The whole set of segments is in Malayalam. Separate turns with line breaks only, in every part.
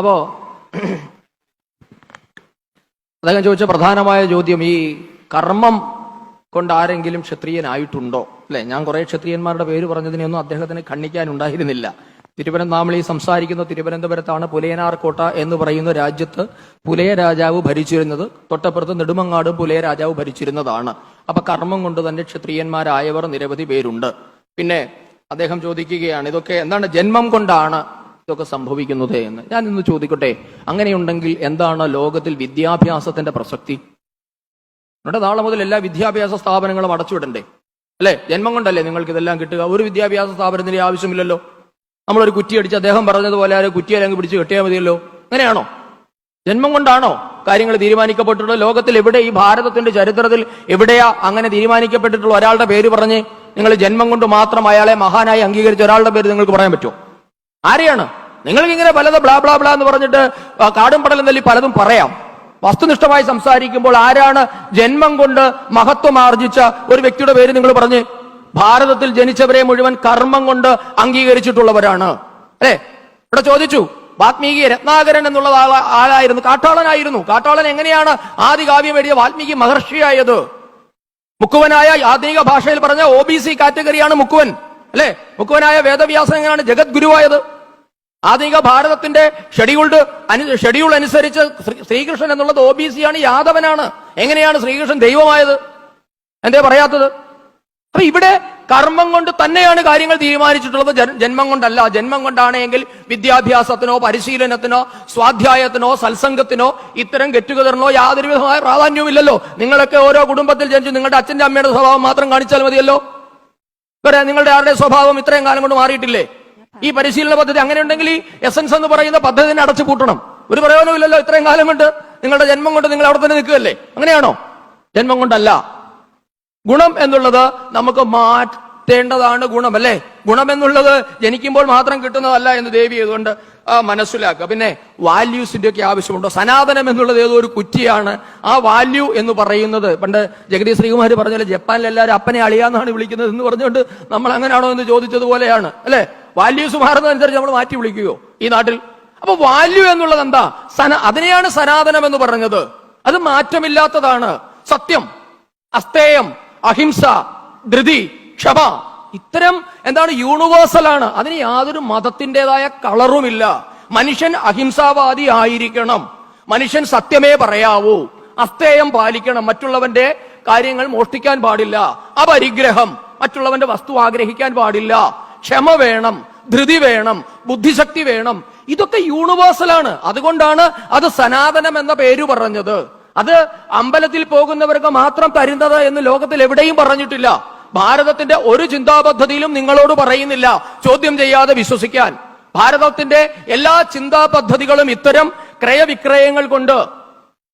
അപ്പോ അദ്ദേഹം ചോദിച്ച പ്രധാനമായ ചോദ്യം ഈ കർമ്മം കൊണ്ട് ആരെങ്കിലും ക്ഷത്രിയനായിട്ടുണ്ടോ? അല്ലെ? ഞാൻ കുറെ ക്ഷത്രിയന്മാരുടെ പേര് പറഞ്ഞതിനെയൊന്നും അദ്ദേഹത്തിന് ഖണ്ഡിക്കാനുണ്ടായിരുന്നില്ല തിരുവനന്തപുരം ഈ സംസാരിക്കുന്ന തിരുവനന്തപുരത്താണ് പുലയനാർക്കോട്ട എന്ന് പറയുന്ന രാജ്യത്ത് പുലയ രാജാവ് ഭരിച്ചിരുന്നത്. തൊട്ടപ്പുറത്ത് നെടുമങ്ങാടും പുലയ രാജാവ് ഭരിച്ചിരുന്നതാണ്. അപ്പൊ കർമ്മം കൊണ്ട് തന്നെ ക്ഷത്രിയന്മാരായവർ നിരവധി പേരുണ്ട്. പിന്നെ അദ്ദേഹം ചോദിക്കുകയാണ് ഇതൊക്കെ എന്താണ് ജന്മം കൊണ്ടാണ് ഇതൊക്കെ സംഭവിക്കുന്നത് എന്ന്. ഞാൻ ഇന്ന് ചോദിക്കട്ടെ അങ്ങനെയുണ്ടെങ്കിൽ എന്താണ് ലോകത്തിൽ വിദ്യാഭ്യാസത്തിന്റെ പ്രസക്തി? എന്നിട്ട് നാളെ മുതൽ എല്ലാ വിദ്യാഭ്യാസ സ്ഥാപനങ്ങളും അടച്ചുവിടണ്ടേ? അല്ലെ? ജന്മം കൊണ്ടല്ലേ നിങ്ങൾക്ക് ഇതെല്ലാം കിട്ടുക? ഒരു വിദ്യാഭ്യാസ സ്ഥാപനത്തിന്റെ ആവശ്യമില്ലല്ലോ. നമ്മളൊരു കുറ്റി അടിച്ച് അദ്ദേഹം പറഞ്ഞതുപോലെ ആ കുറ്റിയെ അങ്ങ് പിടിച്ച് കെട്ടിയാൽ മതിയല്ലോ? അങ്ങനെയാണോ? ജന്മം കൊണ്ടാണോ കാര്യങ്ങൾ തീരുമാനിക്കപ്പെട്ടിട്ടുള്ളത്? ലോകത്തിൽ എവിടെ ഈ ഭാരതത്തിന്റെ ചരിത്രത്തിൽ എവിടെയാ അങ്ങനെ തീരുമാനിക്കപ്പെട്ടിട്ടുള്ള ഒരാളുടെ പേര് പറഞ്ഞ് നിങ്ങൾ ജന്മം കൊണ്ട് മാത്രം അയാളെ മഹാനായി അംഗീകരിച്ച ഒരാളുടെ പേര് നിങ്ങൾക്ക് പറയാൻ പറ്റുമോ? ആരെയാണ്? നിങ്ങൾക്ക് ഇങ്ങനെ പലത് ബ്ലാ ബ്ലാ ബ്ലാ എന്ന് പറഞ്ഞിട്ട് കാടും പടലും തല്ലി പലതും പറയാം. വസ്തുനിഷ്ഠമായി സംസാരിക്കുമ്പോൾ ആരാണ് ജന്മം കൊണ്ട് മഹത്വം ആർജിച്ച ഒരു വ്യക്തിയുടെ പേര് നിങ്ങൾ പറഞ്ഞ് ഭാരതത്തിൽ ജനിച്ചവരെ മുഴുവൻ കർമ്മം കൊണ്ട് അംഗീകരിച്ചിട്ടുള്ളവരാണ്. അല്ലേ? ഇവിടെ ചോദിച്ചു വാത്മീകി രത്നാകരൻ എന്നുള്ള ആള- ആളായിരുന്നു കാട്ടാളനായിരുന്നു. കാട്ടാളൻ എങ്ങനെയാണ് ആദ്യ കാവ്യം എഴുതിയ വാത്മീകി മഹർഷിയായത്? മുക്കുവനായ ആധുനിക ഭാഷയിൽ പറഞ്ഞ ഒ ബി സി കാറ്റഗറിയാണ് മുക്കുവൻ. അല്ലെ? മുക്കുവനായ വേദവ്യാസൻ എങ്ങനെയാണ് ജഗത് ഗുരുവായത് ആധുനിക ഭാരതത്തിന്റെ ഷെഡ്യൂൾഡ് അനു ഷെഡ്യൂൾ അനുസരിച്ച് ശ്രീ- ശ്രീകൃഷ്ണൻ എന്നുള്ളത് ഒ ബി സി ആണ് യാദവനാണ്. എങ്ങനെയാണ് ശ്രീകൃഷ്ണൻ ദൈവമായത്? എന്തേ പറയാത്തത്? അപ്പൊ ഇവിടെ കർമ്മം കൊണ്ട് തന്നെയാണ് കാര്യങ്ങൾ തീരുമാനിച്ചിട്ടുള്ളത്. ജന്മം കൊണ്ടല്ല. ജന്മം കൊണ്ടാണെങ്കിൽ വിദ്യാഭ്യാസത്തിനോ പരിശീലനത്തിനോ സ്വാധ്യായത്തിനോ സത്സംഗത്തിനോ ഇത്തരം ഗെറ്റുഗതറിനോ യാതൊരു വിധമായ പ്രാധാന്യവുമില്ലല്ലോ. നിങ്ങളൊക്കെ ഓരോ കുടുംബത്തിൽ ജനിച്ചു നിങ്ങളുടെ അച്ഛന്റെ അമ്മയുടെ സ്വഭാവം മാത്രം കാണിച്ചാൽ മതിയല്ലോ. നിങ്ങളുടെ ആരുടെ സ്വഭാവം ഇത്രയും കാലം കൊണ്ട് മാറിയിട്ടില്ലേ? ഈ പരിശീലന പദ്ധതി അങ്ങനെ ഉണ്ടെങ്കിൽ ഈ എസൻസ് എന്ന് പറയുന്ന പദ്ധതിനെ അടച്ചു പൂട്ടണം. ഒരു പ്രയോജനമില്ലല്ലോ ഇത്രയും കാലം കൊണ്ട്. നിങ്ങളുടെ ജന്മം കൊണ്ട് നിങ്ങൾ അവിടെ തന്നെ നിൽക്കുകയല്ലേ? അങ്ങനെയാണോ? ജന്മം കൊണ്ടല്ല. ഗുണം എന്നുള്ളത് നമുക്ക് മാറ്റേണ്ടതാണ് ഗുണം അല്ലേ? ഗുണം എന്നുള്ളത് ജനിക്കുമ്പോൾ മാത്രം കിട്ടുന്നതല്ല എന്ന് ദേവി അതുകൊണ്ട് മനസ്സിലാക്കുക. പിന്നെ വാല്യൂസിന്റെ ഒക്കെ ആവശ്യമുണ്ടോ? സനാതനം എന്നുള്ളത് ഏതോ ഒരു കുറ്റിയാണ്. ആ വാല്യൂ എന്ന് പറയുന്നത് പണ്ട് ജഗദീഷ് ശ്രീകുമാർ പറഞ്ഞാൽ ജപ്പാനിൽ എല്ലാവരും അപ്പനെ അളിയാന്നാണ് വിളിക്കുന്നത് എന്ന് പറഞ്ഞുകൊണ്ട് നമ്മൾ അങ്ങനെയാണോ എന്ന് ചോദിച്ചതുപോലെയാണ് അല്ലെ? വാല്യൂസ് മാറുന്നതനുസരിച്ച് നമ്മൾ മാറ്റി വിളിക്കുകയോ ഈ നാട്ടിൽ. അപ്പൊ വാല്യൂ എന്നുള്ളത് എന്താ? സന അതിനെയാണ് സനാതനം എന്ന് പറഞ്ഞത് അത് മാറ്റമില്ലാത്തതാണ്. സത്യം അസ്തേയം അഹിംസ ധൃതി ക്ഷമ. ഇത്തരം എന്താണ് യൂണിവേഴ്സൽ ആണ്. അതിന് യാതൊരു മതത്തിന്റെതായ കളറുമില്ല. മനുഷ്യൻ അഹിംസാവാദി ആയിരിക്കണം. മനുഷ്യൻ സത്യമേ പറയാവൂ. അസ്തേയം പാലിക്കണം. മറ്റുള്ളവന്റെ കാര്യങ്ങൾ മോഷ്ടിക്കാൻ പാടില്ല. അപരിഗ്രഹം. മറ്റുള്ളവന്റെ വസ്തു ആഗ്രഹിക്കാൻ പാടില്ല. ക്ഷമ വേണം ധൃതി വേണം ബുദ്ധിശക്തി വേണം. ഇതൊക്കെ യൂണിവേഴ്സലാണ്. അതുകൊണ്ടാണ് അത് സനാതനം എന്ന പേര് പറഞ്ഞത്. അത് അമ്പലത്തിൽ പോകുന്നവർക്ക് മാത്രം തരുന്നത് എന്ന് ലോകത്തിൽ എവിടെയും പറഞ്ഞിട്ടില്ല. ഭാരതത്തിന്റെ ഒരു ചിന്താപദ്ധതിയിലും നിങ്ങളോട് പറയുന്നില്ല. ചോദ്യം ചെയ്യാതെ വിശ്വസിക്കാൻ. ഭാരതത്തിന്റെ എല്ലാ ചിന്താ പദ്ധതികളും ഇത്തരം ക്രയവിക്രയങ്ങൾ കൊണ്ട്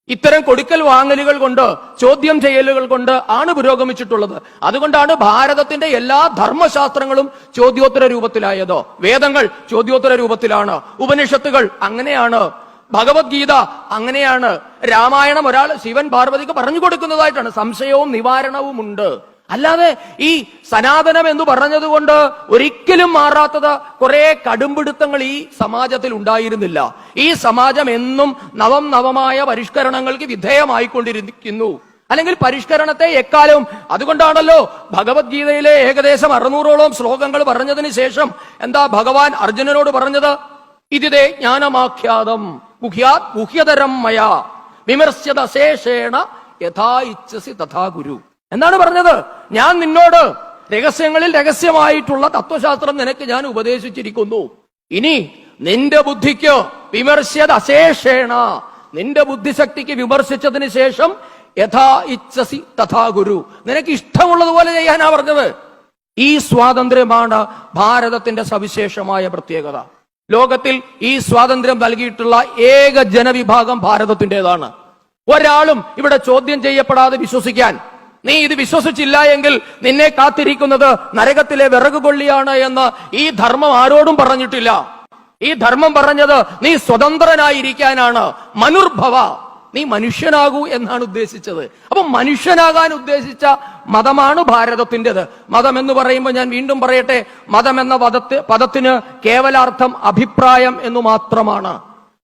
ഇത്തരം കൊടുക്കൽ വാങ്ങലുകൾ കൊണ്ട് ചോദ്യം ചെയ്യലുകൾ കൊണ്ട് ആണ് പുരോഗമിച്ചിട്ടുള്ളത്. അതുകൊണ്ടാണ് ഭാരതത്തിന്റെ എല്ലാ ധർമ്മശാസ്ത്രങ്ങളും ചോദ്യോത്തര രൂപത്തിലായത്. വേദങ്ങൾ ചോദ്യോത്തര രൂപത്തിലാണ്. ഉപനിഷത്തുകൾ അങ്ങനെയാണ്. ഭഗവത്ഗീത അങ്ങനെയാണ്. രാമായണം ഒരാൾ ശിവൻ പാർവതിക്ക് പറഞ്ഞു കൊടുക്കുന്നതായിട്ടാണ്. സംശയവും നിവാരണവും ഉണ്ട് അല്ലാതെ ഈ സനാതനം എന്ന് പറഞ്ഞതുകൊണ്ട് ഒരിക്കലും മാറാത്തത് കുറെ കടുംപിടുത്തങ്ങൾ ഈ സമാജത്തിൽ ഉണ്ടായിരുന്നില്ല. ഈ സമാജം എന്നും നവം നവമായ പരിഷ്കരണങ്ങൾക്ക് വിധേയമായിക്കൊണ്ടിരിക്കുന്നു. അല്ലെങ്കിൽ പരിഷ്കരണത്തെ എക്കാലവും. അതുകൊണ്ടാണല്ലോ ഭഗവത്ഗീതയിലെ ഏകദേശം അറുന്നൂറോളം ശ്ലോകങ്ങൾ പറഞ്ഞതിന് ശേഷം എന്താ ഭഗവാൻ അർജുനനോട് പറഞ്ഞത്? ഇതിതേ ജ്ഞാനമാഖ്യാതം ഗുഹ്യാത് ഗുഹ്യതരം മയാ. വിമർശ്യത ശേഷേണ യഥാ ഇച്ഛസി തഥാ ഗുരു. എന്താണ് പറഞ്ഞത്? ഞാൻ നിന്നോട് രഹസ്യങ്ങളിൽ രഹസ്യമായിട്ടുള്ള തത്വശാസ്ത്രം നിനക്ക് ഞാൻ ഉപദേശിച്ചിരിക്കുന്നു. ഇനി നിന്റെ ബുദ്ധിക്ക് വിമർശ്യത അശേഷേണ നിന്റെ ബുദ്ധിശക്തിക്ക് വിമർശിച്ചതിന് ശേഷം യഥാ ഇച്ഛസി തഥാ ഗുരു. നിനക്ക് ഇഷ്ടമുള്ളതുപോലെ ചെയ്യാനാ പറഞ്ഞത്. ഈ സ്വാതന്ത്ര്യമാണ് ഭാരതത്തിന്റെ സവിശേഷമായ പ്രത്യേകത. ലോകത്തിൽ ഈ സ്വാതന്ത്ര്യം നൽകിയിട്ടുള്ള ഏക ജനവിഭാഗം ഭാരതത്തിന്റെതാണ്. ഒരാളും ഇവിടെ ചോദ്യം ചെയ്യപ്പെടാതെ വിശ്വസിക്കാൻ നീ ഇത് വിശ്വസിച്ചില്ല എങ്കിൽ നിന്നെ കാത്തിരിക്കുന്നത് നരകത്തിലെ വിറക് കൊള്ളിയാണ് എന്ന് ഈ ധർമ്മം ആരോടും പറഞ്ഞിട്ടില്ല. ഈ ധർമ്മം പറഞ്ഞത് നീ സ്വതന്ത്രനായിരിക്കാനാണ്. മനുർഭവ. നീ മനുഷ്യനാകൂ എന്നാണ് ഉദ്ദേശിച്ചത്. അപ്പൊ മനുഷ്യനാകാൻ ഉദ്ദേശിച്ച മതമാണ് ഭാരതത്തിന്റെത്. മതം എന്ന് പറയുമ്പോൾ ഞാൻ വീണ്ടും പറയട്ടെ മതം എന്ന പദത്ത് പദത്തിന് കേവലാർത്ഥം അഭിപ്രായം എന്ന് മാത്രമാണ്.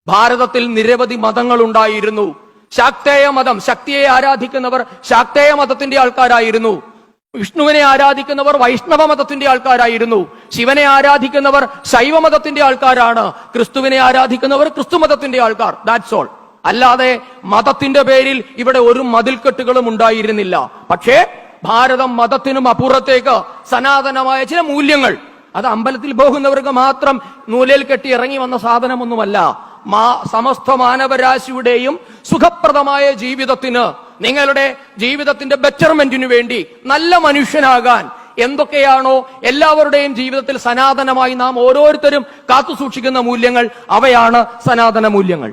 ഭാരതത്തിൽ നിരവധി മതങ്ങൾ ഉണ്ടായിരുന്നു ശാക്തേയ മതം ശക്തിയെ ആരാധിക്കുന്നവർ ശാക്തേയ മതത്തിന്റെ ആൾക്കാരായിരുന്നു. വിഷ്ണുവിനെ ആരാധിക്കുന്നവർ വൈഷ്ണവ മതത്തിന്റെ ആൾക്കാരായിരുന്നു. ശിവനെ ആരാധിക്കുന്നവർ ശൈവ മതത്തിന്റെ ആൾക്കാരാണ്. ക്രിസ്തുവിനെ ആരാധിക്കുന്നവർ ക്രിസ്തു മതത്തിന്റെ ആൾക്കാർ. ദാറ്റ്സ് ഓൾ അല്ലാതെ മതത്തിന്റെ പേരിൽ ഇവിടെ ഒരു മതിൽക്കെട്ടുകളും ഉണ്ടായിരുന്നില്ല. പക്ഷേ ഭാരതം മതത്തിനും അപ്പുറത്തേക്ക് സനാതനമായ ചില മൂല്യങ്ങൾ. അത് അമ്പലത്തിൽ പോകുന്നവർക്ക് മാത്രം നൂലിൽ കെട്ടി ഇറങ്ങി വന്ന സാധനമൊന്നുമല്ല. മാ സമസ്ത മാനവരാശിയുടെയും സുഖപ്രദമായ ജീവിതത്തിന് നിങ്ങളുടെ ജീവിതത്തിന്റെ ബെറ്റർമെന്റിനു വേണ്ടി നല്ല മനുഷ്യനാകാൻ എന്തൊക്കെയാണോ എല്ലാവരുടെയും ജീവിതത്തിൽ സനാതനമായി നാം ഓരോരുത്തരും കാത്തു സൂക്ഷിക്കുന്ന മൂല്യങ്ങൾ അവയാണ് സനാതന മൂല്യങ്ങൾ.